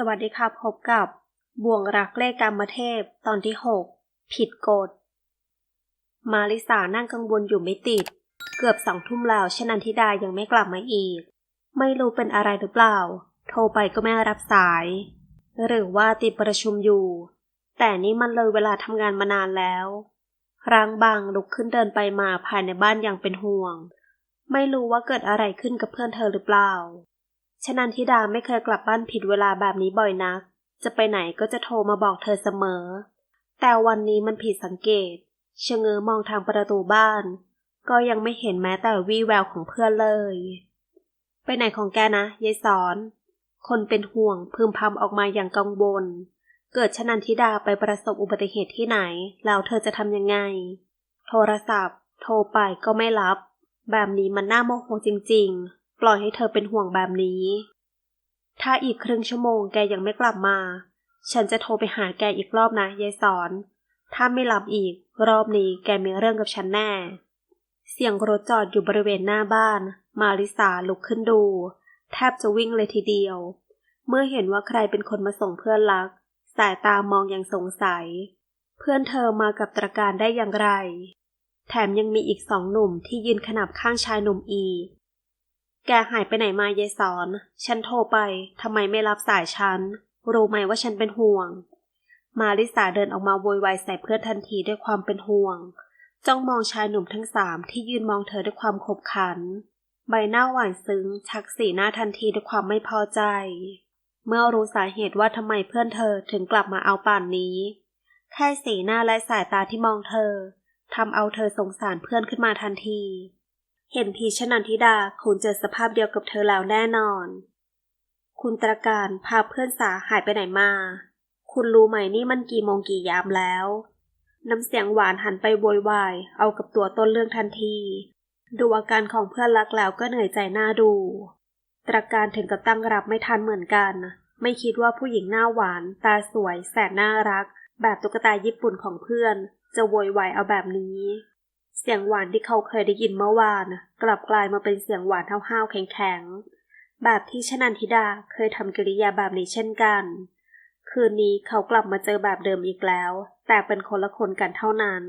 สวัสดีค่ะพบกับบ่วงรักเลขกรรมเทพตอนที่ 6 ผิดกฎ มาริสานั่งกังวลอยู่ไม่ติด เกือบสองทุ่มแล้วชนันทิดายังไม่กลับมาอีก ไม่รู้เป็นอะไรหรือเปล่า โทรไปก็ไม่รับสาย หรือว่าติดประชุมอยู่ แต่นี่มันเลยเวลาทำงานมานานแล้วร่างบางลุกขึ้นเดินไปมาภายในบ้านอย่างเป็นห่วง ไม่รู้ว่าเกิดอะไรขึ้นกับเพื่อนเธอหรือเปล่า ชนันทิดาไม่เคยกลับบ้านผิดเวลาแบบนี้บ่อยนัก จะไปไหนก็จะโทรมาบอกเธอเสมอ แต่วันนี้มันผิดสังเกตเชะเง้อมองทางประตูบ้าน ก็ยังไม่เห็นแม้แต่วี่แววของเพื่อนเลย ไปไหนของแกนะยายสอน คนเป็นห่วงพึมพำออกมาอย่างกังวล เกิดชนันทิดาไปประสบอุบัติเหตุที่ไหน แล้วเธอจะทำยังไง โทรศัพท์ โทรไปก็ไม่รับ แบบนี้มันน่าโมโหจริง ๆ ปล่อยให้เธอเป็นห่วงแบบนี้ ถ้าอีกครึ่งชั่วโมงแกยังไม่กลับมา ฉันจะโทรไปหาแกอีกรอบนะยายสอน ถ้าไม่รับอีก รอบนี้แกมีเรื่องกับฉันแน่ เสียงรถจอดอยู่บริเวณหน้าบ้าน มาริสาลุกขึ้นดู แทบจะวิ่งเลยทีเดียว เมื่อเห็นว่าใครเป็นคนมาส่งเพื่อนรัก สายตามองอย่างสงสัย เพื่อนเธอมากับตระการได้อย่างไร แถมยังมีอีกสองหนุ่มที่ยืนขนับข้างชายหนุ่มอีก แกหายไปไหนมายายสอน ฉันโทรไปทำไมไม่รับสายฉัน รู้ไหมว่าฉันเป็นห่วง มาริสาเดินออกมาโวยวายใส่เพื่อนทันทีด้วยความเป็นห่วง จ้องมองชายหนุ่มทั้งสามที่ยืนมองเธอด้วยความขบขัน ใบหน้าหวานซึ้ง ชักสีหน้าทันทีด้วยความไม่พอใจ เมื่อรู้สาเหตุว่าทำไมเพื่อนเธอถึงกลับมาเอาป่านนี้ แค่สีหน้าและสายตาที่มองเธอทำเอาเธอสงสารเพื่อนขึ้นมาทันที เห็นทีชนันทิดาคงเจอสภาพเดียวกับเธอแล้วแน่นอน คุณตระการพาเพื่อนสาหายไปไหนมา คุณรู้ไหมนี่มันกี่โมงกี่ยามแล้ว น้ำเสียงหวานหันไปโวยวายเอากับตัวต้นเรื่องทันที ดูอาการของเพื่อนรักแล้วก็เหนื่อยใจหน้าดู ตระการถึงกับตั้งรับไม่ทันเหมือนกัน ไม่คิดว่าผู้หญิงหน้าหวาน ตาสวย แสนน่ารัก แบบตุ๊กตาญี่ปุ่นของเพื่อน จะโวยวายเอาแบบนี้ เสียงหวานที่เขาเคยได้ยินเมื่อวาน กลับกลายมาเป็นเสียงหวานห้าวๆแข็งๆ แบบที่ชนันทิดาเคยทำกิริยาแบบนี้เช่นกัน คืนนี้เขากลับมาเจอแบบเดิมอีกแล้ว แต่เป็นคนละคนกันเท่านั้น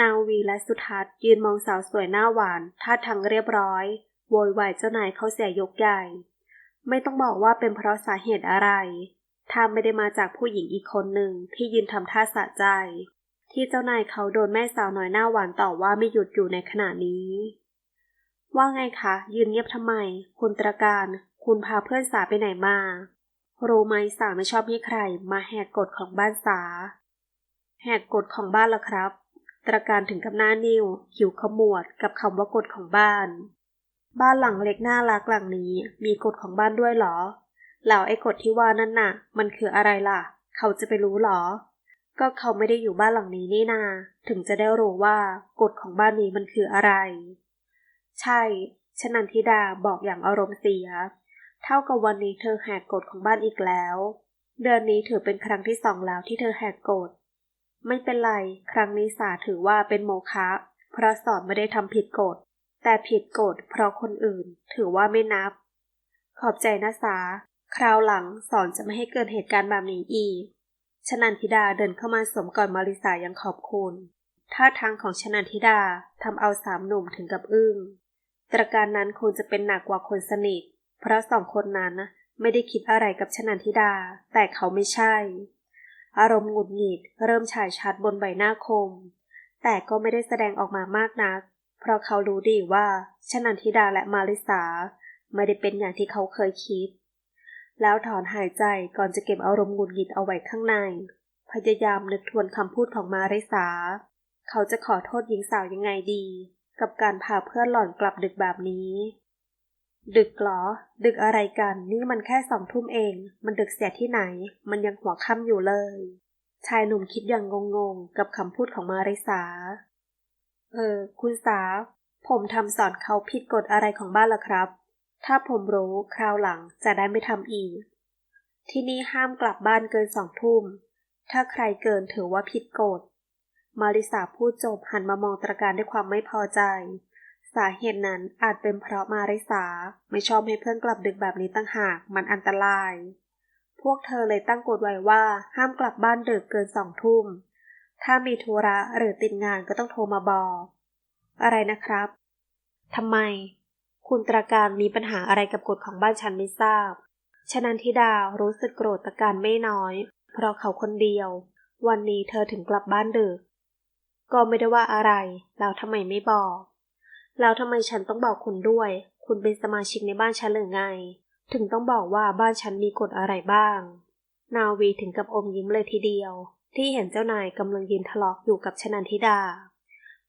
นาวีและสุทัศน์ยืนมองสาวสวยหน้าหวานท่าทางเรียบร้อย โวยวายเจ้านายเขาเสียยกใหญ่ ไม่ต้องบอกว่าเป็นเพราะสาเหตุอะไรถ้าไม่ได้มาจากผู้หญิงอีกคนหนึ่งที่ยืนทำท่าสะใจ ที่เจ้านายเขาโดนแม่สาวน้อยหน้าหวานต่อว่าไม่หยุดอยู่ในขณะนี้ ว่าไงคะ ยืนเงียบทำไม คุณตระการ คุณพาเพื่อนสาไปไหนมา รู้ไหมสาไม่ชอบให้ใคร มาแหกกฎของบ้านสา แหกกฎของบ้านละครับ ตระการถึงกับหน้านิ้วหิวขมวดกับคำว่ากฎของบ้าน บ้านหลังเล็กน่ารักหลังนี้ มีกฎของบ้านด้วยเหรอแล้วไอ้กฎที่ว่านั่นน่ะ มันคืออะไรล่ะ เขาจะไปรู้เหรอ ก็เขาไม่ได้อยู่บ้านหลังนี้นี่นา ถึงจะได้รู้ว่ากฎของบ้านนี้มันคืออะไร ใช่ชนันทิดาบอกอย่างอารมณ์เสีย เท่ากับวันนี้เธอแหกกฎของบ้านอีกแล้ว เดือนนี้ถือเป็นครั้งที่สองแล้วที่เธอแหกกฎ ไม่เป็นไร ครั้งนี้สาถือว่าเป็นโมฆะ เพราะสอนไม่ได้ทำผิดกฎ แต่ผิดกฎเพราะคนอื่น ถือว่าไม่นับ ขอบใจนะสา คราวหลังสอนจะไม่ให้เกิดเหตุการณ์แบบนี้อีก ชนันทิดาเดินเข้ามาสวมกอดมาริสาย่างขอบคุณ ท่าทางของชนันทิดาทำเอาสามหนุ่มถึงกับอึ้ง ตระการนั้นคงจะเป็นหนักกว่าคนสนิท เพราะสองคนนั้นไม่ได้คิดอะไรกับชนันทิดา แต่เขาไม่ใช่ อารมณ์หงุดหงิดเริ่มฉายชัดบนใบหน้าคม แต่ก็ไม่ได้แสดงออกมามากนัก เพราะเขารู้ดีว่าชนันทิดาและมาริสาไม่ได้เป็นอย่างที่เขาเคยคิด แล้วถอนหายใจก่อนจะเก็บอารมณ์หงุดหงิดเอาไว้ข้างใน พยายามนึกทวนคำพูดของมาริสา เขาจะขอโทษหญิงสาวยังไงดี กับการพาเพื่อนหล่อนกลับดึกแบบนี้ ดึกหรอ ดึกอะไรกัน นี่มันแค่สองทุ่มเอง มันดึกเสียที่ไหน มันยังหัวค่ำอยู่เลย ชายหนุ่มคิดอย่างงงๆ กับคำพูดของมาริสา เออ คุณสา ผมทำสอนเขาผิดกฎอะไรของบ้านละครับ ถ้าผมรู้คราวหลังจะได้ไม่ทำอีก ที่นี่ห้ามกลับบ้านเกินสองทุ่ม ถ้าใครเกินถือว่าผิดกฎ มาริสาพูดจบหันมามองตระการด้วยความไม่พอใจ สาเหตุนั้นอาจเป็นเพราะมาริสาไม่ชอบให้เพื่อนกลับดึกแบบนี้ตั้งหากมันอันตราย พวกเธอเลยตั้งกฎไว้ว่าห้ามกลับบ้านดึกเกินสองทุ่ม ถ้ามีธุระหรือติดงานก็ต้องโทรมาบอก อะไรนะครับทำไม คุณตราการมีปัญหาอะไรกับกฎของบ้านฉันไม่ทราบ ฉะนั้นทิดารู้สึกโกรธตะการไม่น้อย เพราะเขาคนเดียว วันนี้เธอถึงกลับบ้านดึก ก็ไม่ได้ว่าอะไร แล้วทำไมไม่บอก แล้วทำไมฉันต้องบอกคุณด้วย คุณเป็นสมาชิกในบ้านฉันหรือไง ถึงต้องบอกว่าบ้านฉันมีกฎอะไรบ้าง นาวีถึงกับอมยิ้มเลยทีเดียว ที่เห็นเจ้านายกำลังยืนทะเลาะอยู่กับชนันทิดา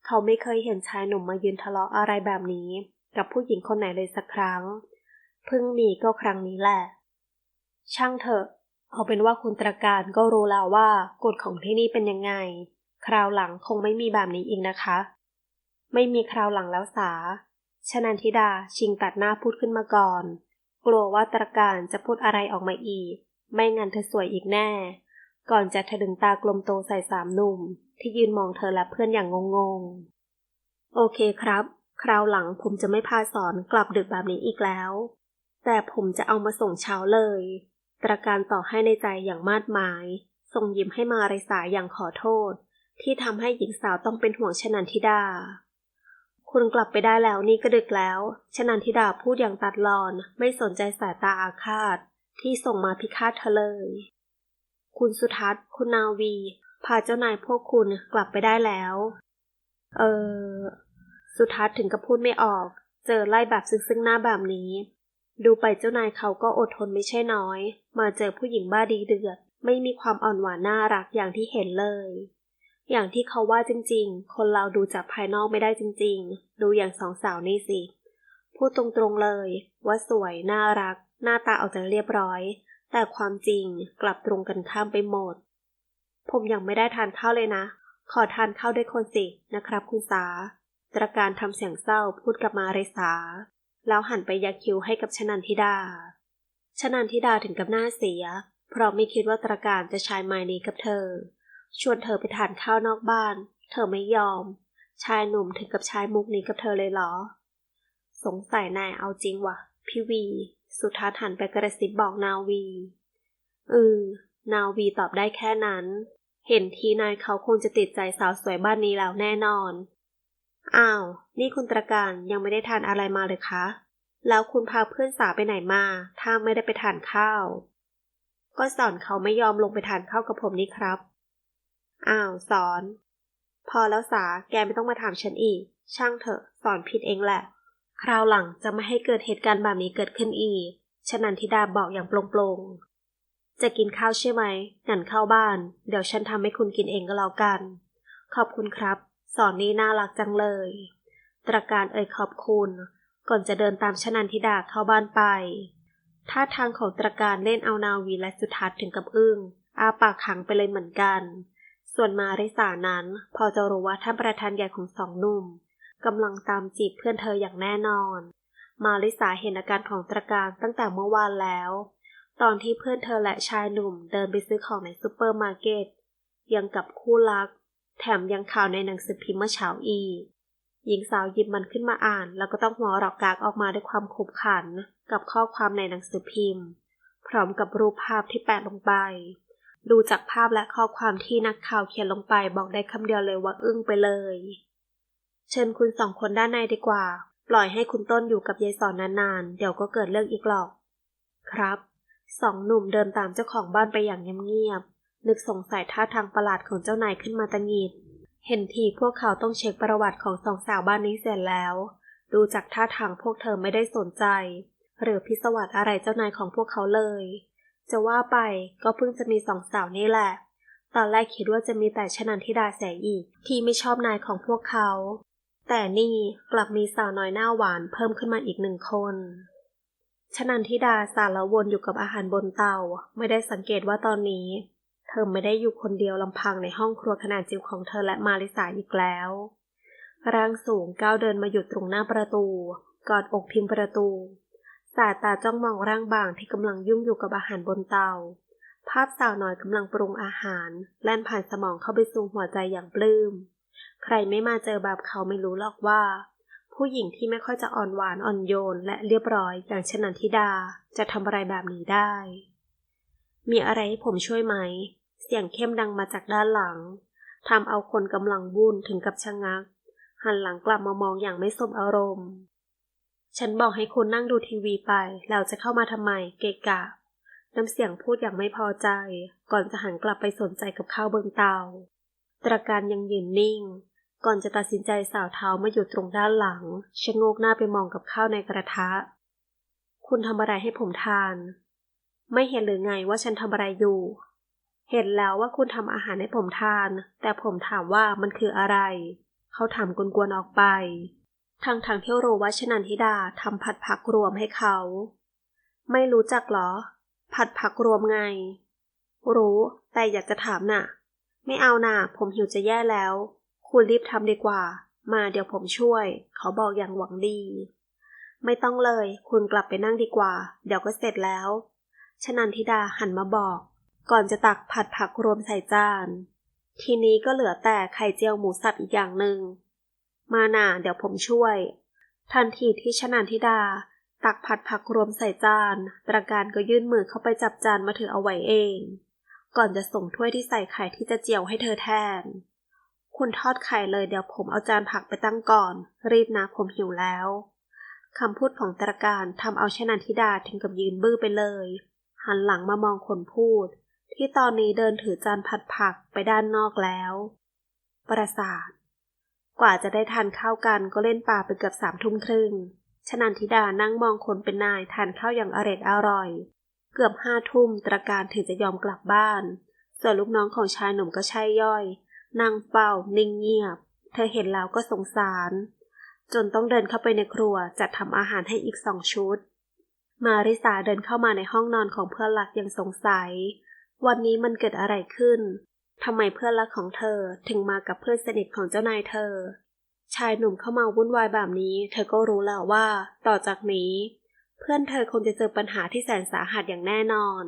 เขาไม่เคยเห็นชายหนุ่มมายืนทะเลาะอะไรแบบนี้ กับผู้หญิงคนไหนเลยสักครั้ง เพิ่งมีก็ครั้งนี้แหละ ช่างเถอะ เอาเป็นว่าคุณตรการก็รู้แล้วว่ากฎของที่นี่เป็นยังไง คราวหลังคงไม่มีแบบนี้อีกนะคะ ไม่มีคราวหลังแล้วสาชนันทิดาชิงตัดหน้าพูดขึ้นมาก่อน กลัวว่าตรการจะพูดอะไรออกมาอีก ไม่งั้นเธอสวยอีกแน่ ก่อนจะถลึงตากลมโตใส่สามหนุ่ม ที่ยืนมองเธอและเพื่อนอย่างงงๆ โอเคครับ คราวหลังผมจะไม่พาสอนกลับดึกแบบนี้อีกแล้ว แต่ผมจะเอามาส่งเช้าเลย ตรการต่อให้ในใจอย่างมาดหมาย ส่งยิ้มให้มาไรสายอย่างขอโทษ ที่ทำให้หญิงสาวต้องเป็นห่วงชนันทิดา คุณกลับไปได้แล้วนี่ก็ดึกแล้ว ชนันทิดาพูดอย่างตัดรอน ไม่สนใจสายตาอาฆาต ที่ส่งมาพิฆาตเธอเลย คุณสุทัศน์ คุณนาวี พาเจ้านายพวกคุณกลับไปได้แล้ว เออ สุทัศน์ถึงกับพูดไม่ออก เจอไล่แบบซึ้งๆหน้าแบบนี้ ดูไปเจ้านายเขาก็อดทนไม่ใช่น้อย มาเจอผู้หญิงบ้าดีเดือด ไม่มีความอ่อนหวานน่ารักอย่างที่เห็นเลย อย่างที่เขาว่าจริงๆ คนเราดูจากภายนอกไม่ได้จริง ๆ ดูอย่างสองสาวนี่สิ พูดตรงๆเลย ว่าสวยน่ารัก หน้าตาเอาใจเรียบร้อย แต่ความจริงกลับตรงกันข้ามไปหมด ผมยังไม่ได้ทานข้าวเลยนะ ขอทานข้าวด้วยคนสินะครับคุณสา ตรการทำเสียงเศร้าพูดกับมาเรสา แล้วหันไปยักคิ้วให้กับชนันทิดา ชนันทิดาถึงกับหน้าเสีย เพราะไม่คิดว่าตรการจะใช้ไม้นี้กับเธอ ชวนเธอไปทานข้าวนอกบ้าน เธอไม่ยอม ชายหนุ่มถึงกับใช้มุกนี้กับเธอเลยเหรอ สงสัยนายเอาจริงวะพี่วี สุทัศน์หันไปกระซิบบอกนาวีเออนาวีตอบได้แค่นั้น เห็นทีนายเขาคงจะติดใจสาวสวยบ้านนี้แล้วแน่นอน อ้าว นี่คุณตรการยังไม่ได้ทานอะไรมาเลยคะ แล้วคุณพาเพื่อนสาวไปไหนมา ถ้าไม่ได้ไปทานข้าว ก็สอนเขาไม่ยอมลงไปทานข้าวกับผมนี่ครับ อ้าวสอน พอแล้วสา แกไม่ต้องมาถามฉันอีก ช่างเถอะ สอนผิดเองแหละ คราวหลังจะไม่ให้เกิดเหตุการณ์แบบนี้เกิดขึ้นอีก ชนันทิดาบอกอย่างโปร่งๆ จะกินข้าวใช่ไหมงั้นเข้าบ้าน เดี๋ยวฉันทำให้คุณกินเองก็แล้วกัน ขอบคุณครับ สอนนี้น่ารักจังเลย ตรการเอ่ยขอบคุณ ก่อนจะเดินตามชนันทิดาเข้าบ้านไป ท่าทางของตรการเล่นเอานาวีและสุทัศน์ถึงกับอึ้ง อาปากขังไปเลยเหมือนกัน ส่วนมาริสานั้นพอจะรู้ว่าท่านประธานใหญ่ของสองหนุ่มกำลังตามจีบเพื่อนเธออย่างแน่นอน มาริสาเห็นอาการของตรการตั้งแต่เมื่อวานแล้ว ตอนที่เพื่อนเธอและชายหนุ่มเดินไปซื้อของในซูเปอร์มาร์เก็ตยังกับคู่รัก แถมยังข่าวในหนังสือพิมพ์เมื่อเช้าอีก หญิงสาวหยิบมันขึ้นมาอ่าน แล้วก็ต้องหัวเราะกากออกมาด้วยความขบขันกับข้อความในหนังสือพิมพ์ พร้อมกับรูปภาพที่แปะลงไป ดูจากภาพและข้อความที่นักข่าวเขียนลงไปบอกได้คำเดียวเลยว่าอึ้งไปเลย เชิญคุณสองคนด้านในดีกว่า ปล่อยให้คุณต้นอยู่กับยายสอนนานๆ เดี๋ยวก็เกิดเรื่องอีกหรอก ครับสองหนุ่มเดินตามเจ้าของบ้านไปอย่างเงียบๆ นึกสงสัยท่าทางประหลาดของเจ้านายขึ้นมาตังหิด เห็นทีพวกเขาต้องเช็คประวัติของสองสาวบ้านนี้เสร็จแล้ว ดูจากท่าทางพวกเธอไม่ได้สนใจ หรือพิศวาสอะไรเจ้านายของพวกเขาเลย จะว่าไปก็เพิ่งจะมีสองสาวนี่แหละ ตอนแรกคิดว่าจะมีแต่ชนันทิดาแสอีก ที่ไม่ชอบนายของพวกเขา แต่นี่กลับมีสาวน้อยหน้าหวานเพิ่มขึ้นมาอีกหนึ่งคนชนันทิดาสารวนอยู่กับอาหารบนเตา ไม่ได้สังเกตว่าตอนนี้ ธอไม่ได้อยู่คนเดียวลำพังในห้องครัวขนาดจิ๋วของเธอและมาริสาอีกแล้ว ร่างสูงก้าวเดินมาหยุดตรงหน้าประตู กอดอกพิมพ์ประตู สายตาจ้องมองร่างบางที่กำลังยุ่งอยู่กับอาหารบนเตา ภาพสาวน้อยกำลังปรุงอาหาร แล่นผ่านสมองเข้าไปสู่หัวใจอย่างปลื้ม ใครไม่มาเจอแบบเขาไม่รู้หรอกว่า ผู้หญิงที่ไม่ค่อยจะอ่อนหวานอ่อนโยน และเรียบร้อยอย่างชนันทิดาจะทำอะไรแบบนี้ได้ มีอะไรให้ผมช่วยไหม เสียงเข้มดังมาจากด้านหลังทำเอาคนกำลังวุ่นถึงกับชะงัก หันหลังกลับมามองอย่างไม่สมอารมณ์ ฉันบอกให้คุณนั่งดูทีวีไป แล้วจะเข้ามาทำไม เกะกะ น้ำเสียงพูดอย่างไม่พอใจ ก่อนจะหันกลับไปสนใจกับข้าวเบิงเตา ตระการยังยืนนิ่ง ก่อนจะตัดสินใจสาวเท้ามาอยู่ตรงด้านหลัง ชะโงกหน้าไปมองกับข้าวในกระทะ คุณทำอะไรให้ผมทาน ไม่เห็นหรือไงว่าฉันทำอะไรอยู่ เห็นแล้วว่าคุณทำอาหารให้ผมทาน แต่ผมถามว่ามันคืออะไร เขาถามกวนๆออกไปทางทางที่รู้ว่าชนันทิดาทำผัดผักรวมให้เขา ไม่รู้จักเหรอ ผัดผักรวมไง รู้แต่อยากจะถามน่ะ ไม่เอาน่ะ ผมหิวจะแย่แล้ว คุณรีบทำดีกว่า มาเดี๋ยวผมช่วย เขาบอกอย่างหวังดี ไม่ต้องเลย คุณกลับไปนั่งดีกว่า เดี๋ยวก็เสร็จแล้วชนันทิดาหันมาบอก ก่อนจะตักผัดผักรวมใส่จาน ทีนี้ก็เหลือแต่ไข่เจียวหมูสับอีกอย่างหนึ่ง มาหน่าเดี๋ยวผมช่วย ทันทีที่ชนันทิดา ตักผัดผักรวมใส่จาน ตระการก็ยื่นมือเข้าไปจับจานมาถือเอาไว้เอง ก่อนจะส่งถ้วยที่ใส่ไข่ที่จะเจียวให้เธอแทน คุณทอดไข่เลยเดี๋ยวผมเอาจานผักไปตั้งก่อน รีบนะผมหิวแล้วคำพูดของตระการทำเอาชนันทิดาถึงกับยืนบื้อไปเลย หันหลังมามองคนพูด ที่ตอนนี้เดินถือจานผัดผักไปด้านนอกแล้ว ประสาท กว่าจะได้ทานข้าวกันก็เล่นป่าไปเกือบสามทุ่มครึ่งชนันทิดานั่งมองคนเป็นนายทานข้าวอย่างอร็ดอร่อย เกือบห้าทุ่มตระการถึงจะยอมกลับบ้าน ส่วนลูกน้องของชายหนุ่มก็ใช่ย่อยนั่งเฝ้านิ่งเงียบ เธอเห็นแล้วก็สงสาร จนต้องเดินเข้าไปในครัวจัดทำอาหารให้อีกสองชุด มาริสาเดินเข้ามาในห้องนอนของเพื่อนรักอย่างสงสัย วันนี้มันเกิดอะไรขึ้น ทำไมเพื่อนรักของเธอถึงมากับเพื่อนสนิทของเจ้านายเธอ ชายหนุ่มเข้ามาวุ่นวายแบบนี้ เธอก็รู้แล้วว่า ต่อจากนี้ เพื่อนเธอคงจะเจอปัญหาที่แสนสาหัสอย่างแน่นอน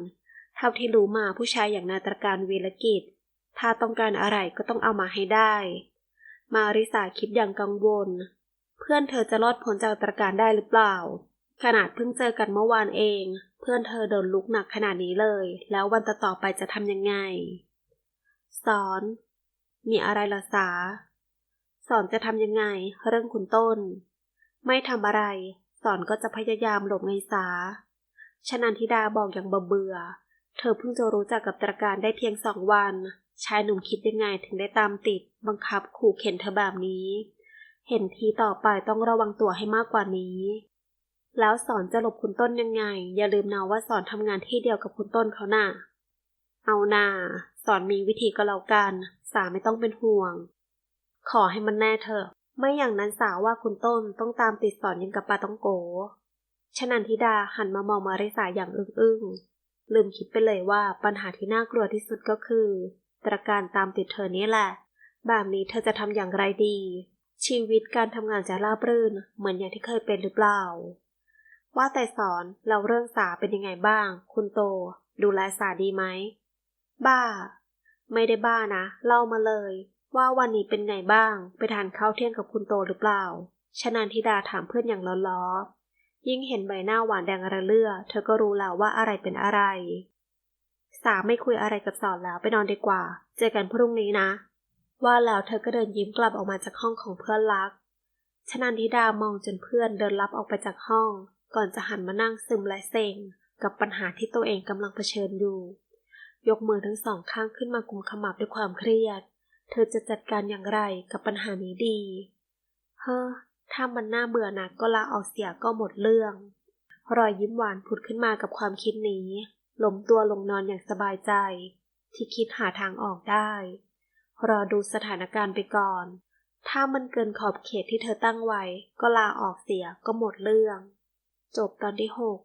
เท่าที่รู้มาผู้ชายอย่างนาตรการวีรกิจ ถ้าต้องการอะไรก็ต้องเอามาให้ได้ มาริสาคิดอย่างกังวล เพื่อนเธอจะรอดพ้นจากตรการได้หรือเปล่า ขนาดเพิ่งเจอกันเมื่อวานเอง พื่อนเธอโดนลุกหนักขนาดนี้เลย แล้ววันต่อไปจะทำยังไง สอน มีอะไรละสา สอนจะทำยังไง เรื่องคุณต้น ไม่ทำอะไร สอนก็จะพยายามหลบไงสาชนันทิดาบอกอย่างเบื่อ เธอเพิ่งจะรู้จักกับตรการได้เพียงสองวัน ชายหนุ่มคิดยังไงถึงได้ตามติด บังคับขู่เข็นเธอแบบนี้ เห็นทีต่อไปต้องระวังตัวให้มากกว่านี้ แล้วสอนจะหลบคุณต้นยังไง อย่าลืมนะว่าสอนทำงานที่เดียวกับคุณต้นเขาน่ะ เอานา สอนมีวิธีก็แล้วกัน สาไม่ต้องเป็นห่วง ขอให้มันแน่เถอะ ไม่อย่างนั้นสาวว่าคุณต้นต้องตามติดสอนยังกับปาต้องโกชนันทิดาหันมามองมาริสาอย่างอึ้งๆ ลืมคิดไปเลยว่าปัญหาที่น่ากลัวที่สุดก็คือ ตระการตามติดเธอนี่แหละ แบบนี้เธอจะทำอย่างไรดี ชีวิตการทำงานจะราบรื่นเหมือนอย่างที่เคยเป็นหรือเปล่า ว่าแต่สอนเราเรื่องสาเป็นยังไงบ้าง คุณโต ดูแลสาดีไหม บ้า ไม่ได้บ้านะ เล่ามาเลย ว่าวันนี้เป็นไงบ้าง ไปทานข้าวเที่ยงกับคุณโตหรือเปล่า ชนันทิดาถามเพื่อนอย่างล้อๆ ยิ่งเห็นใบหน้าหวานแดงระเรื่อ เธอก็รู้แล้วว่าอะไรเป็นอะไร สาไม่คุยอะไรกับสอนแล้วไปนอนดีกว่า เจอกันพรุ่งนี้นะ ว่าแล้วเธอก็เดินยิ้มกลับออกมาจากห้องของเพื่อนรักชนันทิดามองจนเพื่อนเดินลับออกไปจากห้อง ก่อนจะหันมานั่งซึมและเซ็งกับปัญหาที่ตัวเองกำลังเผชิญอยู่ ยกมือทั้งสองข้างขึ้นมากุมขมับด้วยความเครียด เธอจะจัดการอย่างไรกับปัญหานี้ดี เฮ้อ ถ้ามันน่าเบื่อหนักก็ลาออกเสียก็หมดเรื่อง รอยยิ้มหวานผุดขึ้นมากับความคิดนี้ล้มตัวลงนอนอย่างสบายใจ ที่คิดหาทางออกได้ รอดูสถานการณ์ไปก่อน ถ้ามันเกินขอบเขตที่เธอตั้งไว้ ก็ลาออกเสียก็หมดเรื่อง จบตอนที่หก